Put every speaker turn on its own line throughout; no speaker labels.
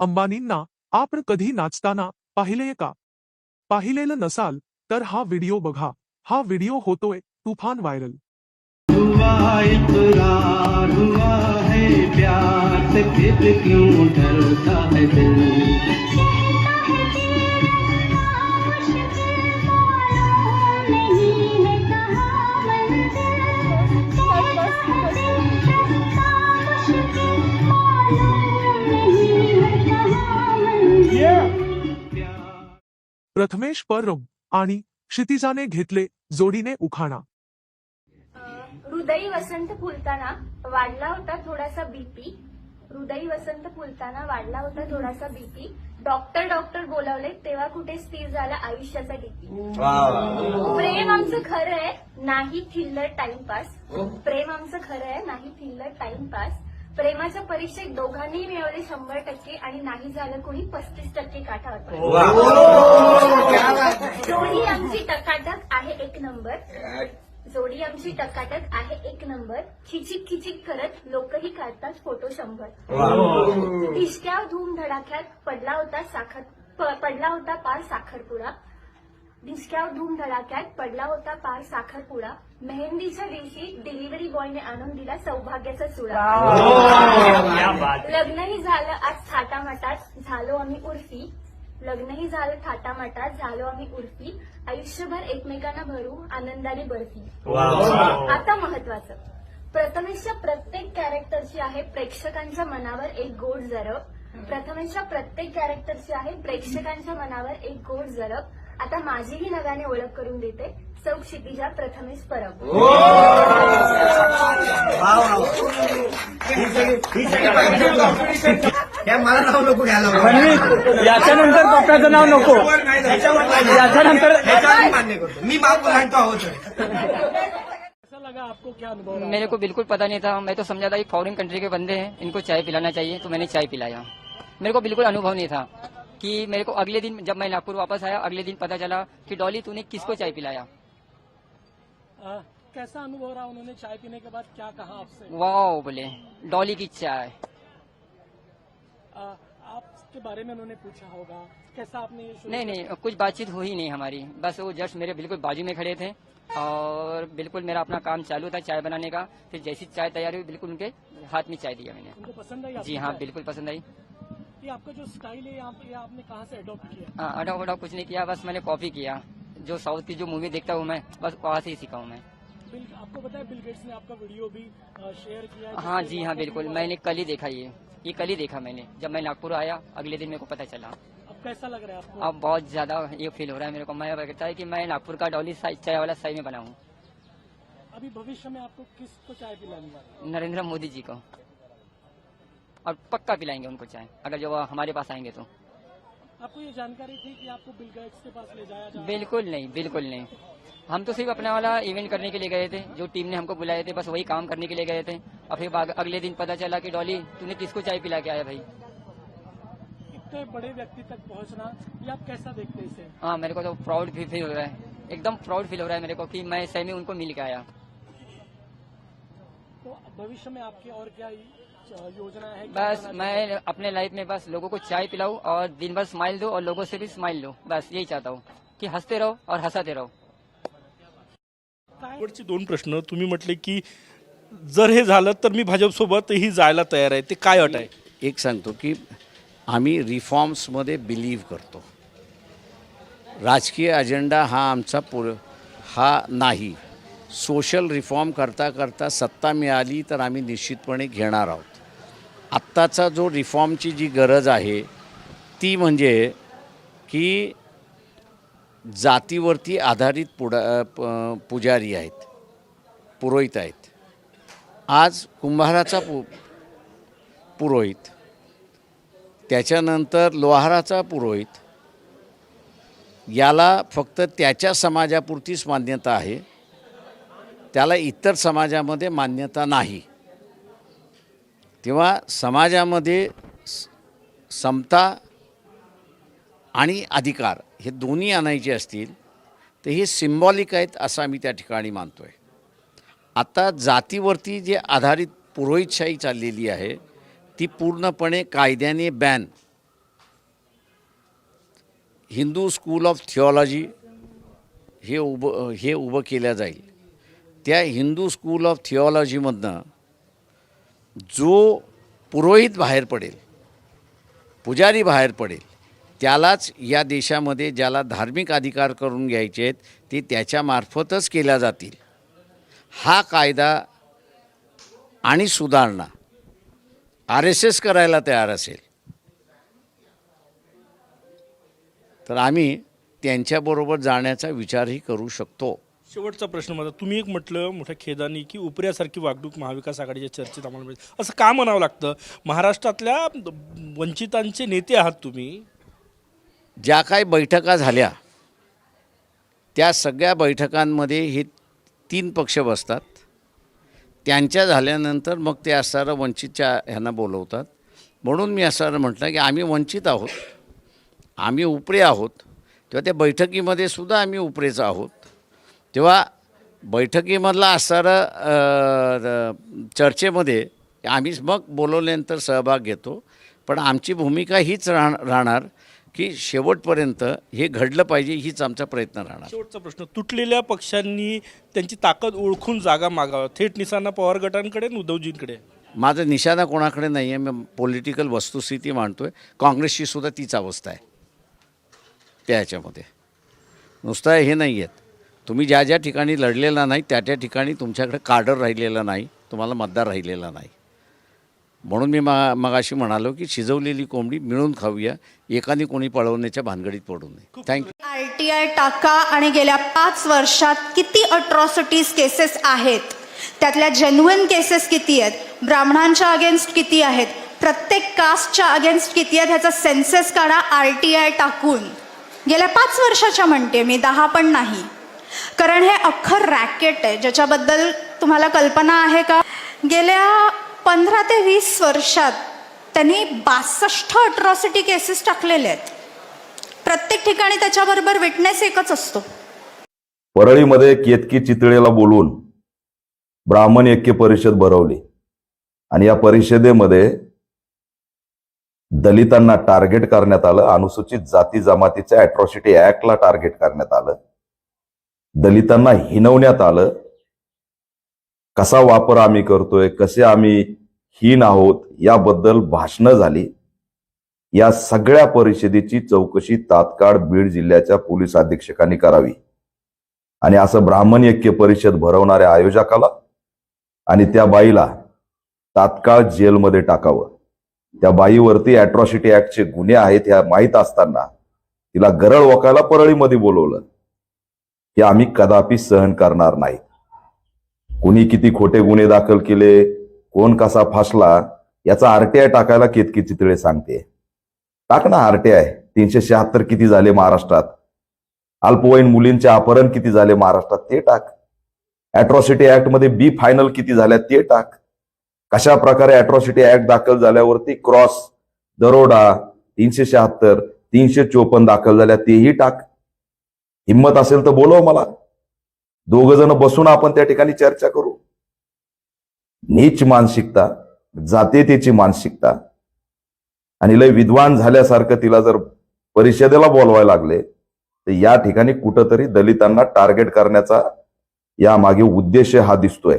अंबानींना आपण कधी नाचताना पाहिलेय का? पाहिलेलं नसाल तर हा व्हिडिओ बघा. हा व्हिडिओ होतोय तुफान व्हायरल.
हुआ है प्यार से फिर क्यों डरता है दिल?
प्रथमेश परब आणि क्षितिजाने घेतले जोडीने उखाणा.
हृदयी वसंत फुलताना वाढला होता थोडासा बीपी हृदयी वसंत फुलताना वाढला होता थोडासा बीपी डॉक्टर डॉक्टर बोलावले तेव्हा कुठे स्थिर झाला आयुष्याचा डीपी प्रेम आमचं खरं आहे नाही थिल्लर टाइमपास प्रेम आमचं खरं आहे नाही थिल्लर टाइमपास प्रेमाच्या परीक्षेत दोघांनी मिळवले शंभर टक्के आणि नाही झालं कोणी पस्तीस टक्के काठावर. जोडी आमची टकाटक आहे एक नंबर. जोडी आमची टकाटक आहे एक नंबर. खिचिक खिचिक करत लोकही काढतात फोटो शंभर. दिसक्या धूम धडाक्यात पडला होता साखर पडला होता पार साखरपुडा. ढिसक्यावर धूम धडाक्यात पडला होता पार साखरपुडा. मेहंदीच्या दिवशी डिलिव्हरी बॉयने आणून दिला सौभाग्याचा चुडा. लग्नही झालं आज थाटामाटात झालो आम्ही उर्फी. लग्नही झालं थाटामाटात झालो आम्ही उर्फी. आयुष्यभर एकमेकांना भरू आनंदाने बर्फी. आता महत्वाचं. प्रथमेशच्या प्रत्येक कॅरेक्टरची आहे प्रेक्षकांच्या मनावर एक गोड जरब प्रथमेशच्या प्रत्येक कॅरेक्टरची आहे प्रेक्षकांच्या मनावर एक गोड जरब आता माझीही नव्याने ओळख करून देते. सौ क्षितिजा प्रथमेश परब.
या मला नाव नको घ्यायला
पण याच्यानंतर पप्पाचं नाव नको. याच्यानंतर
मी मान्य करतो. मी बाप म्हणतो आहोत
मेरे को बिल्कुल पता नहीं था। मैं तो समझा था कि फॉरेन कंट्री के बंदे हैं। इनको चाय पिलाना चाहिए तो मैंने चाय पिलाया। मेरे को बिल्कुल अनुभव नहीं था। कि मेरे को अगले दिन जब मैं नागपुर वापस आया अगले दिन पता चला कि डॉली तूने किसको चाय पिलाया?
आ, कैसा अनुभव रहा उन्होंने चाय पीने के बाद? क्या कहा आपसे?
वाह बोले डॉली की चाय।
आपके बारे में उन्होंने पूछा होगा। कैसा आपने
नहीं नहीं कुछ बातचीत हुई नहीं हमारी। बस वो जस्ट मेरे बिल्कुल बाजू में खड़े थे और बिल्कुल मेरा अपना काम चालू था चाय बनाने का। फिर जैसी चाय तैयार हुई बिल्कुल उनके हाथ में चाय दिया मैंने।
उनको पसंद आई
जी हाँ बिल्कुल पसंद आई।
ये आपका जो स्टाइल है यहाँ पे ये आपने कहाँ से अडोप्ट किया?
हाँ अडा वडा कुछ नहीं किया बस मैंने कॉपी किया। जो साउथ की जो मूवी देखता हूँ मैं बस वहाँ से ही सीखा हूँ मैं।
बिल आपको पता है बिल गेट्स ने आपका वीडियो भी शेयर किया हाँ
जी हाँ बिल्कुल। मैंने कल ही देखा ये। ये कल ही देखा मैंने जब मैं नागपुर आया अगले दिन मेरे को पता चला।
अब कैसा लग रहा है आपको?
अब बहुत ज़्यादा ये फील हो रहा है मेरे को। मैं लगता है कि मैं नागपुर का डॉली चाय वाला साई में बनाऊँ
अभी भविष्य में आपको किसको चाय पिलानी है?
नरेंद्र मोदी जी को। और पक्का पिलाएँगे उनको चाय अगर जो हमारे पास आएँगे तो।
आपको ये जानकारी थी कि आपको बिल गेट्स के पास ले जाया जा
बिल्कुल नहीं बिल्कुल नहीं। हम तो सिर्फ़ अपने वाला इवेंट करने के लिए गए थे जो टीम ने हमको बुलाए थे बस वही काम करने के लिए गए थे। और फिर अगले दिन पता चला कि डॉली तूने किसको चाय पिला के आया भाई?
इतने बड़े व्यक्ति तक पहुँचना ये आप कैसा देखते हैं इसे?
हाँ मेरे को तो प्राउड भी फील हो रहा है। एकदम प्राउड फील हो रहा है मेरे को कि मैं सही में उनको मिल के आया।
तो भविष्य में आपकी और क्या योजना है
बस मैं अपने लाइफ में बस लोगों को चाय पिलाऊं और दिन भर स्माइल दो और लोगों से भी स्माइल लो। बस यही चाहता हूँ कि हंसते रहो और हंसाते रहो।
शेवटचे दोन प्रश्न. तुम्ही म्हटले की जर हे झालं तर मी भाजपसोबतही जायला तयार आहे. ते काय अट आहे?
एक सांगतो की आम्ही रिफॉर्म्समध्ये बिलीव्ह करतो. राजकीय अजेंडा हा आमचा पुर हा नाही. सोशल रिफॉर्म करता करता सत्ता मिळाली तर आम्ही निश्चितपणे घेणार आहोत. आत्ताचा जो रिफॉर्मची जी गरज आहे ती म्हणजे की जातीवरती आधारित पुढा प- पुजारी आहेत पुरोहित आहेत. आज कुंभाराचा पु पुरोहित त्याच्यानंतर लोहाराचा पुरोहित याला फक्त त्याच्या समाजापुरतीच मान्यता आहे त्याला इतर समाजामध्ये मान्यता नाही. तेव्हा समाजामध्ये स- समता आणि अधिकार हे दोन्ही आणायचे असतील तर हे सिम्बॉलिक आहेत असं आम्ही त्या ठिकाणी मानतो आहे आता जातीवरती जे आधारित पुरोहितशाही चाललेली आहे ती पूर्णपणे कायद्याने ban Hindu school of theology हे उभं हे उभं केल्या जाईल. त्या हिंदू स्कूल ऑफ थिओलॉजीमधनं जो पुरोहित बाहेर पडेल पुजारी बाहेर पडेल त्यालाच या देशामध्ये ज्याला धार्मिक अधिकार करून घ्यायचे आहेत ते त्याच्यामार्फतच केल्या जातील. हा कायदा आणि सुधारणा आर एस एस करायला तयार असेल. तर आम्ही त्यांच्याबरोबर जाण्याचा विचारही करू शकतो.
शेवटचा प्रश्न माझा तुम्ही एक म्हटलं मोठ्या खेदानी की उपऱ्यासारखी वागणूक महाविकास आघाडीच्या चर्चेत आम्हाला मिळते. असं का म्हणावं लागतं? महाराष्ट्रातल्या वंचितांचे नेते आहात तुम्ही.
ज्या काही बैठका झाल्या त्या सगळ्या बैठकांमध्ये हे तीन पक्ष बसतात. त्यांच्या झाल्यानंतर मग ते असणारं वंचितच्या ह्यांना बोलवतात. म्हणून मी असणारं म्हटलं की आम्ही वंचित आहोत. आम्ही उपरे आहोत. तेव्हा त्या बैठकीमध्ये सुद्धा आम्ही उपरेच आहोत. तेव्हा बैठकीमधला असणारं चर्चेमध्ये आम्ही मग बोलवल्यानंतर सहभाग घेतो. पण आमची भूमिका हीच राह राहणार की शेवटपर्यंत हे घडलं पाहिजे हीच आमचा प्रयत्न राहणार.
शेवटचा प्रश्न तुटलेल्या पक्षांनी त्यांची ताकद ओळखून जागा मागावा. थेट निशाणा पवार गटांकडे उद्धवजींकडे?
माझं निशाणा कोणाकडे नाही आहे मी पॉलिटिकल वस्तुस्थिती मांडतो आहे काँग्रेसची सुद्धा तीच अवस्था आहे. त्या ह्याच्यामध्ये नुसतं हे नाही आहेत तुम्ही ज्या ज्या ठिकाणी लढलेला नाही त्या त्या ठिकाणी तुमच्याकडे कार्डर राहिलेला नाही तुम्हाला मतदार राहिलेला नाही. म्हणून मी मा मगाशी म्हणालो की शिजवलेली कोंबडी मिळून खाऊया एकाने कोणी पळवण्याच्या भानगडीत पडू नये. थँक्यू
आर टी आय टाका आणि गेल्या पाच वर्षात किती अट्रॉसिटीज केसेस आहेत? त्यातल्या जेन्युइन केसेस किती आहेत? ब्राह्मणांच्या अगेन्स्ट किती आहेत? प्रत्येक कास्टच्या अगेन्स्ट किती आहेत? ह्याचा सेन्सेस काढा आर टी आय टाकून. गेल्या पाच वर्षाच्या म्हणते मी दहा पण नाही. कारण हे अख्खं रॅकेट आहे. ज्याच्याबद्दल तुम्हाला कल्पना आहे का? गेल्या पंधरा ते वीस वर्षात त्यांनी बासष्ट अट्रॉसिटी केसेस टाकलेले आहेत. प्रत्येक ठिकाणी त्याच्याबरोबर विटनेस एकच असतो.
परळीमध्ये केतकी चितळेला बोलून ब्राह्मण ऐक्य परिषद भरवली. आणि या परिषदेमध्ये दलितांना टार्गेट करण्यात आलं. अनुसूचित जाती जमातीच्या अट्रॉसिटी ऍक्टला टार्गेट करण्यात आलं. दलितांना हिनवण्यात आलं. कसा वापर आम्ही करतोय कसे आम्ही हीन आहोत याबद्दल भाषणं झाली. या सगळ्या परिषदेची चौकशी तात्काळ बीड जिल्ह्याच्या पोलीस अधीक्षकांनी करावी. आणि असं ब्राह्मण ऐक्य परिषद भरवणाऱ्या आयोजकाला आणि त्या बाईला तात्काळ जेलमध्ये टाकावं. त्या बाईवरती अट्रॉसिटी ऍक्टचे गुन्हे आहेत ह्या माहीत असताना तिला गरळ वकायला परळीमध्ये बोलवलं. हे आम्ही कदापि सहन करणार नाही. कुणी किती खोटे गुन्हे दाखल केले कोण कसा फासला याचा आरटीआय टाकायला केतकी चितळे सांगते. टाक ना आरटीआय तीनशे शहात्तर किती झाले महाराष्ट्रात? अल्पवयीन मुलींचे अपहरण किती झाले महाराष्ट्रात? ते टाक. अट्रॉसिटी ऍक्टमध्ये बी फायनल किती झाल्या ते टाक. कशा प्रकारे अट्रॉसिटी ऍक्ट दाखल झाल्यावरती क्रॉस दरोडा तीनशे शहात्तर तीनशे चोपन्न दाखल झाल्या तेही टाक. हिंमत असेल तर बोलव मला. दोघ जण बसून आपण त्या ठिकाणी चर्चा करू. नीच मानसिकता जातीयतेची मानसिकता. आणि लय विद्वान झाल्यासारखं तिला जर परिषदेला बोलवायला लागले तर या ठिकाणी कुठंतरी दलितांना टार्गेट करण्याचा यामागे उद्देश हा दिसतोय.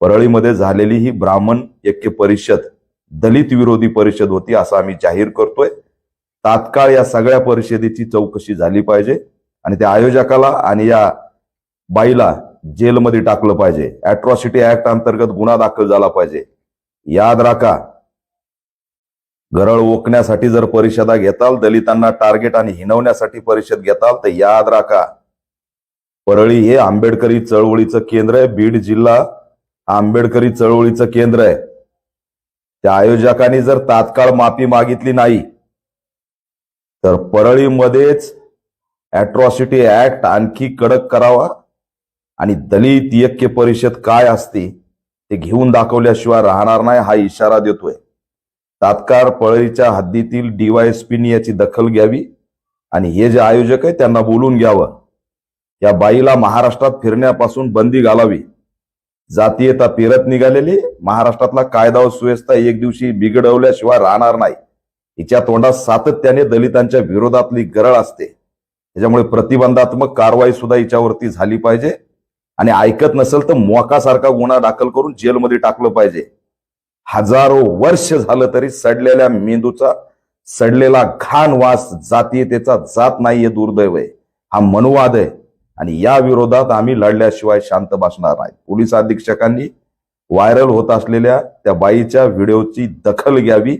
परळीमध्ये झालेली ही ब्राह्मण ऐक्य परिषद दलित विरोधी परिषद होती असं आम्ही जाहीर करतोय. तात्काळ या सगळ्या परिषदेची चौकशी झाली पाहिजे. आणि त्या आयोजकाला आणि या बाईला जेलमध्ये टाकलं पाहिजे. अट्रॉसिटी ऍक्ट अंतर्गत गुन्हा दाखल झाला पाहिजे. याद राखा गरळ ओकण्यासाठी जर परिषदा घेताल दलितांना टार्गेट आणि हिनवण्यासाठी परिषद घेताल तर याद राखा परळी हे आंबेडकरी चळवळीचं केंद्र आहे. बीड जिल्हा आंबेडकरी चळवळीचं केंद्र आहे. त्या आयोजकांनी जर तात्काळ माफी मागितली नाही तर परळीमध्येच ॲट्रॉसिटी ऍक्ट आणखी कडक करावा आणि दलित ऐक्य परिषद काय असते ते घेऊन दाखवल्याशिवाय राहणार नाही हा इशारा देतोय. तात्काळ पळरीच्या हद्दीतील डीवायएसपीनी याची दखल घ्यावी आणि हे जे आयोजक आहे त्यांना बोलून घ्यावं. या बाईला महाराष्ट्रात फिरण्यापासून बंदी घालावी. जातीयता पेरत निघालेली महाराष्ट्रातला कायदा व सुव्यवस्था एक दिवशी बिघडवल्याशिवाय राहणार नाही. हिच्या तोंडात सातत्याने दलितांच्या विरोधातली गरळ असते. त्याच्यामुळे प्रतिबंधात्मक कारवाई सुद्धा हिच्यावरती झाली पाहिजे. आणि ऐकत नसेल तर मोकासारखा गुन्हा दाखल करून जेलमध्ये टाकलं पाहिजे. हजारो वर्ष झालं तरी सडलेल्या मेंदूचा सडलेला घाण वास जातीयतेचा जात नाहीये दुर्दैव आहे. हा मनुवाद आहे. आणि या विरोधात आम्ही लढल्याशिवाय शांत बसणार नाही. पोलीस अधीक्षकांनी व्हायरल होत असलेल्या त्या बाईच्या व्हिडिओची दखल घ्यावी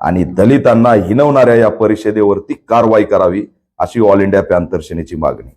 आणि दलितांना हिनवणाऱ्या या परिषदेवरती कारवाई करावी. अशी ऑल इंडिया पॅन्थर सेनेची मागणी.